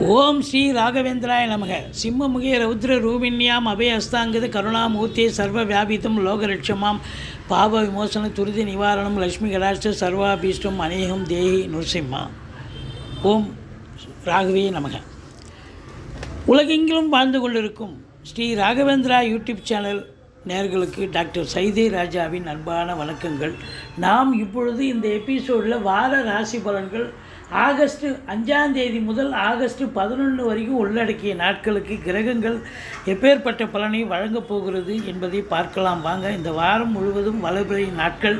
ஓம் ஸ்ரீ ராகவேந்திராய நமக. சிம்மமுகே ரௌத்ர ரூபிண்யாம் அபயஸ்தாங்கது கருணாமூர்த்தி சர்வ வியாபித்தம் லோகலட்சமாம் பாப விமோசன துரிதி நிவாரணம் லக்ஷ்மி கடாஷ்ட சர்வாபீஷ்டம் அநேகம் தேஹி நுர்சிம்மா. ஓம் ராகவே நமக. உலகெங்கிலும் வாழ்ந்து கொண்டிருக்கும் ஸ்ரீ ராகவேந்திரா யூடியூப் சேனல் நேர்களுக்கு டாக்டர் சைதே ராஜாவின் அன்பான வணக்கங்கள். நாம் இப்பொழுது இந்த எபிசோடில் வார ராசி பலன்கள் ஆகஸ்ட் அஞ்சாம் தேதி முதல் ஆகஸ்ட் பதினொன்று வரைக்கும் உள்ளடக்கிய நாட்களுக்கு கிரகங்கள் எப்பேற்பட்ட பலனை வழங்கப் போகிறது என்பதை பார்க்கலாம். வாங்க இந்த வாரம் முழுவதும் வளர்பிறை நாட்கள்.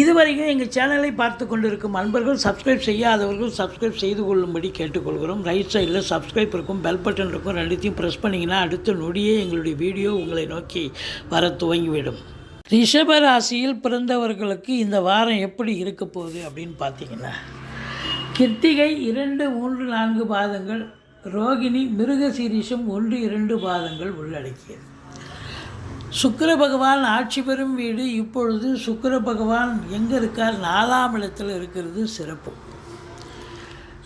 இதுவரைக்கும் எங்கள் சேனலை பார்த்து கொண்டிருக்கும் அன்பர்கள் சப்ஸ்கிரைப் செய்யாதவர்கள் சப்ஸ்கிரைப் செய்து கொள்ளும்படி கேட்டுக்கொள்கிறோம். ரைட் சைடில் சப்ஸ்கிரைப் இருக்கும் பெல் பட்டன் இருக்கும். ரெண்டுத்தையும் ப்ரெஸ் பண்ணிங்கன்னா அடுத்த நொடியே எங்களுடைய வீடியோ உங்களை நோக்கி வர துவங்கிவிடும். ரிஷப ராசியில் பிறந்தவர்களுக்கு இந்த வாரம் எப்படி இருக்க போகுது அப்படின்னு பார்த்தீங்கன்னா கிருத்திகை இரண்டு மூன்று நான்கு பாதங்கள் ரோகிணி மிருக சீரிஷம் ஒன்று இரண்டு பாதங்கள் உள்ளடக்கியது. சுக்கர பகவான் ஆட்சி பெறும் வீடு இப்பொழுது சுக்கர பகவான் எங்கே இருக்கார்? நாலாம் இடத்தில் இருக்கிறது சிறப்பு.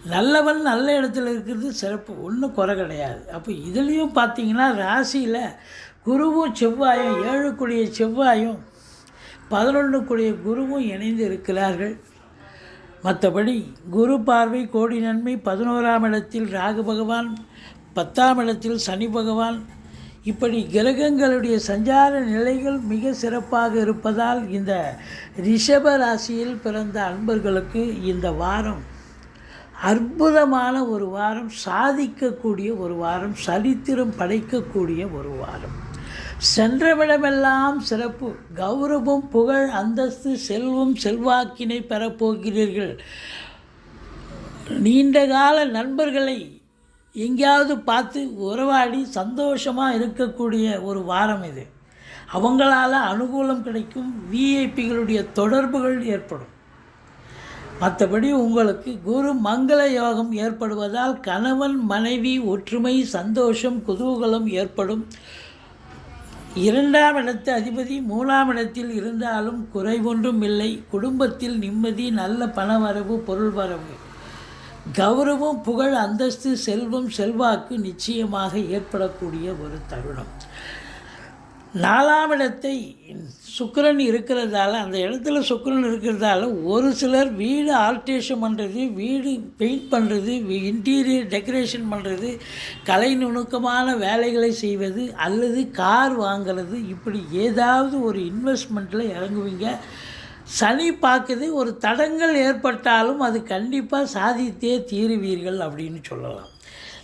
நல்லவன் நல்ல இடத்துல இருக்கிறது சிறப்பு. ஒன்றும் குறை கிடையாது. அப்போ இதுலேயும் பார்த்தீங்கன்னா ராசியில் குருவும் செவ்வாயும் ஏழுக்குடிய செவ்வாயும் பதினொன்றுக்குடிய குருவும் இணைந்து இருக்கிறார்கள். மற்றபடி குரு பார்வை கோடி நன்மை பதினோராம் இடத்தில் ராகு பகவான் பத்தாம் இடத்தில் சனி பகவான். இப்படி கிரகங்களுடைய சஞ்சார நிலைகள் மிக சிறப்பாக இருப்பதால் இந்த ரிஷப ராசியில் பிறந்த அன்பர்களுக்கு இந்த வாரம் அற்புதமான ஒரு வாரம் சாதிக்கக்கூடிய ஒரு வாரம் சரித்திரம் படைக்கக்கூடிய ஒரு வாரம். சென்றவிடமெல்லாம் சிறப்பு. கௌரவம் புகழ் அந்தஸ்து செல்வம் செல்வாக்கினை பெறப்போகிறீர்கள். நீண்டகால நண்பர்களை எங்கேயாவது பார்த்து உறவாடி சந்தோஷமாக இருக்கக்கூடிய ஒரு வாரம் இது. அவங்களால் அனுகூலம் கிடைக்கும் விஐபிகளுடைய தொடர்புகள் ஏற்படும். மற்றபடி உங்களுக்கு குரு மங்கள யோகம் ஏற்படுவதால் கணவன் மனைவி ஒற்றுமை சந்தோஷம் குதூகலம் ஏற்படும். இரண்டாம் இடத்து அதிபதி மூணாம் இடத்தில் இருந்தாலும் குறைவொன்றும் இல்லை. குடும்பத்தில் நிம்மதி நல்ல பணவரவு பொருள் வரவு. கௌரவம் புகழ் அந்தஸ்து செல்வம் செல்வாக்கு நிச்சயமாக ஏற்படக்கூடிய ஒரு தருணம். நாலாம் இடத்தை சுக்கரன் இருக்கிறதால அந்த இடத்துல சுக்கரன் இருக்கிறதால ஒரு சிலர் வீடு ஆல்ட்ரேஷன் பண்ணுறது வீடு பெயிண்ட் பண்ணுறது இன்டீரியர் டெக்கரேஷன் பண்ணுறது கலை நுணுக்கமான வேலைகளை செய்வது அல்லது கார் வாங்கிறது இப்படி ஏதாவது ஒரு இன்வெஸ்ட்மெண்ட்டில் இறங்குவீங்க. சனி பார்க்குது ஒரு தடங்கள் ஏற்பட்டாலும் அது கண்டிப்பாக சாதித்தே தீருவீர்கள் அப்படின்னு சொல்லலாம்.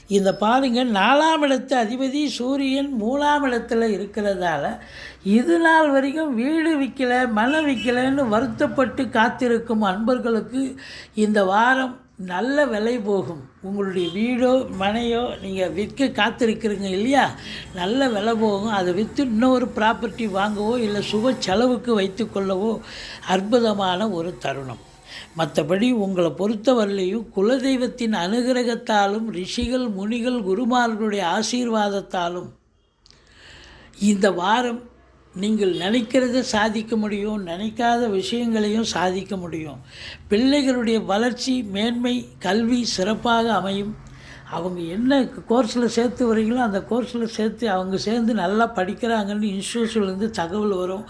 இந்த பாருங்க நாலாம் இடத்து அதிபதி சூரியன் மூணாம் இடத்துல இருக்கிறதால இது நாள் வரைக்கும் வீடு விற்கல மனம் விற்கலைன்னு வருத்தப்பட்டு காத்திருக்கும் அன்பர்களுக்கு இந்த வாரம் நல்ல விலை போகும். உங்களுடைய வீடோ மனையோ நீங்கள் விற்க காத்திருக்கிறீங்க இல்லையா? நல்ல விலை போகும். அதை விற்று இன்னொரு ப்ராப்பர்ட்டி வாங்கவோ இல்லை சுப செலவுக்கு வைத்துக்கொள்ளவோ அற்புதமான ஒரு தருணம். மற்றபடி உங்களை பொறுத்தவரையிலையும் குலதெய்வத்தின் அனுகிரகத்தாலும் ரிஷிகள் முனிகள் குருமார்களுடைய ஆசீர்வாதத்தாலும் இந்த வாரம் நீங்கள் நினைக்கிறத சாதிக்க முடியும் நினைக்காத விஷயங்களையும் சாதிக்க முடியும். பிள்ளைகளுடைய வளர்ச்சி மேன்மை கல்வி சிறப்பாக அமையும். அவங்க என்ன கோர்ஸில் சேர்த்து வரீங்களோ அந்த கோர்ஸில் சேர்த்து அவங்க சேர்ந்து நல்லா படிக்கிறாங்கன்னு இன்ஸ்டியூஷன்லேருந்து தகவல் வரும்.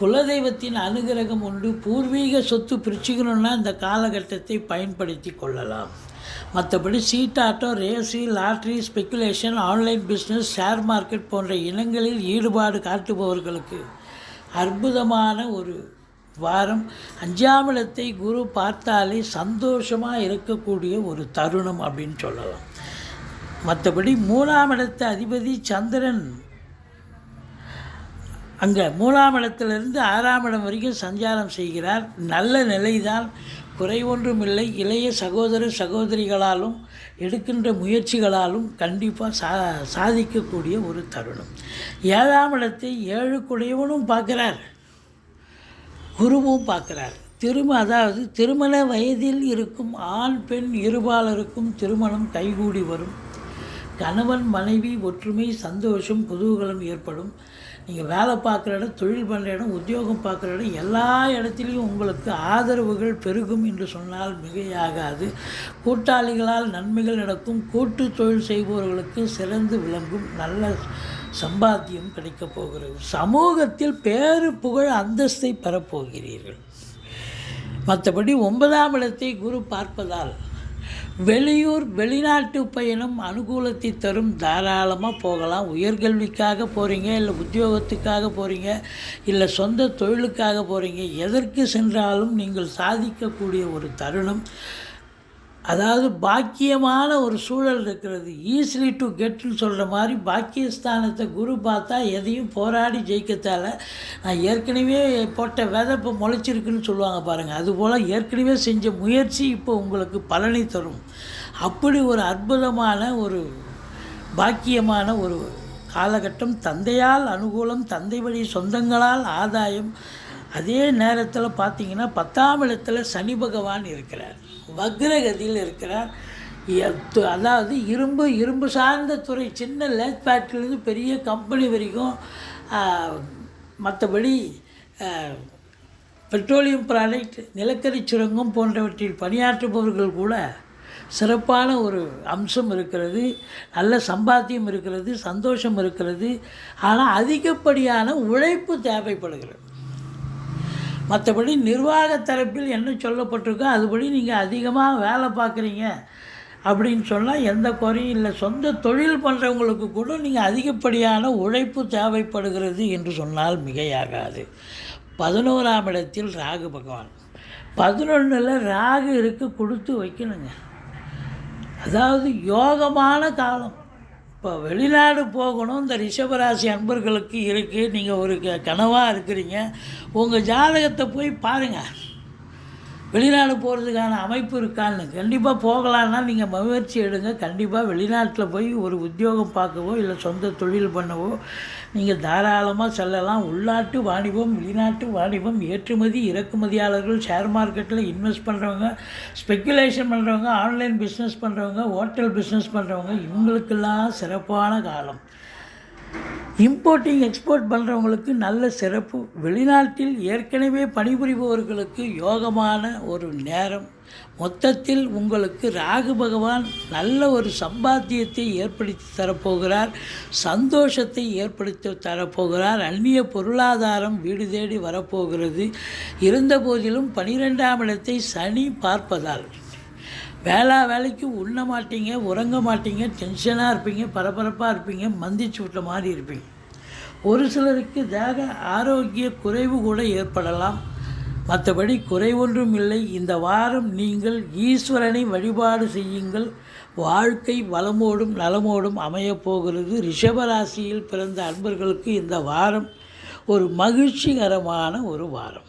குலதெய்வத்தின் அனுகிரகம் உண்டு. பூர்வீக சொத்து பிரிச்சுக்கணும்னா இந்த காலகட்டத்தை பயன்படுத்தி கொள்ளலாம். மற்றபடி சீட்டாட்டம் ரேசி lottery speculation online business share market போன்ற இனங்களில் ஈடுபாடு காட்டுபவர்களுக்கு அற்புதமான ஒரு வாரம். அஞ்சாம் இடத்தை குரு பார்த்தாலே சந்தோஷமாக இருக்கக்கூடிய ஒரு தருணம் அப்படின்னு சொல்லலாம். மற்றபடி மூணாம் இடத்து அதிபதி சந்திரன் அங்கே மூணாம் இடத்திலிருந்து ஆறாம் இடம் வரைக்கும் சஞ்சாரம் செய்கிறார். நல்ல நிலைதான். குறை ஒன்றும் இல்லை. இளைய சகோதர சகோதரிகளாலும் எடுக்கின்ற முயற்சிகளாலும் கண்டிப்பாக சா சாதிக்கக்கூடிய ஒரு தருணம். ஏழாம் இடத்தை ஏழு குடையவனும் பார்க்குறார். குருவும் பார்க்குறார். திரும அதாவது திருமண வயதில் இருக்கும் ஆண் பெண் இருபாலருக்கும் திருமணம் கைகூடி வரும். கணவன் மனைவி ஒற்றுமை சந்தோஷம் குதூகலம் ஏற்படும். நீங்கள் வேலை பார்க்குற இடம் தொழில் பண்ணுற இடம் உத்தியோகம் பார்க்குற இடம் எல்லா இடத்துலையும் உங்களுக்கு ஆதரவுகள் பெருகும் என்று சொன்னால் மிகையாகாது. கூட்டாளிகளால் நன்மைகள் நடக்கும். கூட்டு தொழில் செய்பவர்களுக்கு சிறந்து விளங்கும். நல்ல சம்பாத்தியம் கிடைக்கப் போகிறது. சமூகத்தில் பேரு புகழ் அந்தஸ்தை பெறப்போகிறீர்கள் மற்றபடி ஒன்பதாம் இடத்தை குரு பார்ப்பதால் வெளியூர் வெளிநாட்டு பயணம் அனுகூலத்தை தரும் தாராளமாக போகலாம். உயர்கல்விக்காக போகிறீங்க இல்லை உத்தியோகத்துக்காக போகிறீங்க இல்லை சொந்த தொழிலுக்காக போகிறீங்க எதற்கு சென்றாலும் நீங்கள் சாதிக்கக்கூடிய ஒரு தருணம். அதாவது பாக்கியமான ஒரு சூழல் இருக்கிறது. ஈஸிலி டு கெட்னு சொல்கிற மாதிரி பாக்கியஸ்தானத்தை குரு பார்த்தா எதையும் போராடி ஜெயிக்கத்தால் நான் ஏற்கனவே போட்ட விதை இப்போ முளைச்சிருக்குன்னு சொல்லுவாங்க பாருங்கள் அதுபோல் ஏற்கனவே செஞ்ச முயற்சி இப்போ உங்களுக்கு பலனை தரும். அப்படி ஒரு அற்புதமான ஒரு பாக்கியமான ஒரு காலகட்டம் தந்தையால் அனுகூலம் தந்தை வழி சொந்தங்களால் ஆதாயம் அதே நேரத்தில் பார்த்தீங்கன்னா பத்தாம் இடத்துல சனி பகவான் இருக்கிறார். வக்ரகதியில் இருக்கிறார். அதாவது இரும்பு இரும்பு சார்ந்த துறை சின்ன லேத் ஃபேக்ட்ரிலேருந்து பெரிய கம்பெனி வரைக்கும் மற்றபடி பெட்ரோலியம் ப்ராடக்ட் நிலக்கரி சுரங்கம் போன்றவற்றில் பணியாற்றுபவர்கள் கூட சிறப்பான ஒரு அம்சம் இருக்கிறது. நல்ல சம்பாத்தியம் இருக்கிறது சந்தோஷம் இருக்கிறது. ஆனால் அதிகப்படியான உழைப்பு தேவைப்படுகிறது. மற்றபடி நிர்வாக தரப்பில் என்ன சொல்லப்பட்டிருக்கோ அதுபடி நீங்கள் அதிகமாக வேலை பார்க்குறீங்க அப்படின்னு சொன்னால் எந்த குறையும் இல்லை. சொந்த தொழில் பண்ணுறவங்களுக்கு கூட நீங்கள் அதிகப்படியான உழைப்பு தேவைப்படுகிறது என்று சொன்னால் மிகையாகாது. பதினோராம் இடத்தில் ராகு பகவான். பதினொன்றில் ராகு இருக்க கொடுத்து வைக்கணுங்க. அதாவது யோகமான காலம். இப்போ வெளிநாடு போகணும் இந்த ரிஷபராசி அன்பர்களுக்கு இருக்குது நீங்கள் ஒரு க கனவாக இருக்கிறீங்க. உங்கள் ஜாதகத்தை போய் பாருங்கள் வெளிநாடு போகிறதுக்கான அமைப்பு இருக்கான்னு கண்டிப்பாக போகலான்னா நீங்கள் முயற்சி எடுங்க. கண்டிப்பாக வெளிநாட்டில் போய் ஒரு உத்தியோகம் பார்க்கவோ இல்லை சொந்த தொழில் பண்ணவோ நீங்கள் தாராளமாக செல்லலாம். உள்நாட்டு வாணிபம் வெளிநாட்டு வாணிபம் ஏற்றுமதி இறக்குமதியாளர்கள் ஷேர் மார்க்கெட்டில் இன்வெஸ்ட் பண்ணுறவங்க ஸ்பெக்குலேஷன் பண்ணுறவங்க ஆன்லைன் பிஸ்னஸ் பண்ணுறவங்க ஹோட்டல் பிஸ்னஸ் பண்ணுறவங்க இவங்களுக்கெல்லாம் சிறப்பான காலம். இம்போர்ட்டிங் எக்ஸ்போர்ட் பண்ணுறவங்களுக்கு நல்ல சிறப்பு. வெளிநாட்டில் ஏற்கனவே பணிபுரிபவர்களுக்கு யோகமான ஒரு நேரம். மொத்தத்தில் உங்களுக்கு ராகு பகவான் நல்ல ஒரு சம்பாத்தியத்தை ஏற்படுத்தி தரப்போகிறார். சந்தோஷத்தை ஏற்படுத்தி தரப்போகிறார். அந்நிய பொருளாதாரம் வீடு தேடி வரப்போகிறது. இருந்த போதிலும் பனிரெண்டாம் இடத்தை சனி பார்ப்பதால். வேளா வேலைக்கு உண்ண மாட்டீங்க உறங்க மாட்டீங்க டென்ஷனாக இருப்பீங்க பரபரப்பாக இருப்பீங்க மந்திச்சு விட்ட மாதிரி இருப்பீங்க. ஒரு சிலருக்கு தேக ஆரோக்கிய குறைவு கூட ஏற்படலாம். மற்றபடி குறைவொன்றும் இல்லை. இந்த வாரம் நீங்கள் ஈஸ்வரனை வழிபாடு செய்யுங்கள். வாழ்க்கை வளமோடும் நலமோடும் அமையப் போகிறது. ரிஷபராசியில் பிறந்த அன்பர்களுக்கு இந்த வாரம் ஒரு மகிழ்ச்சிகரமான ஒரு வாரம்.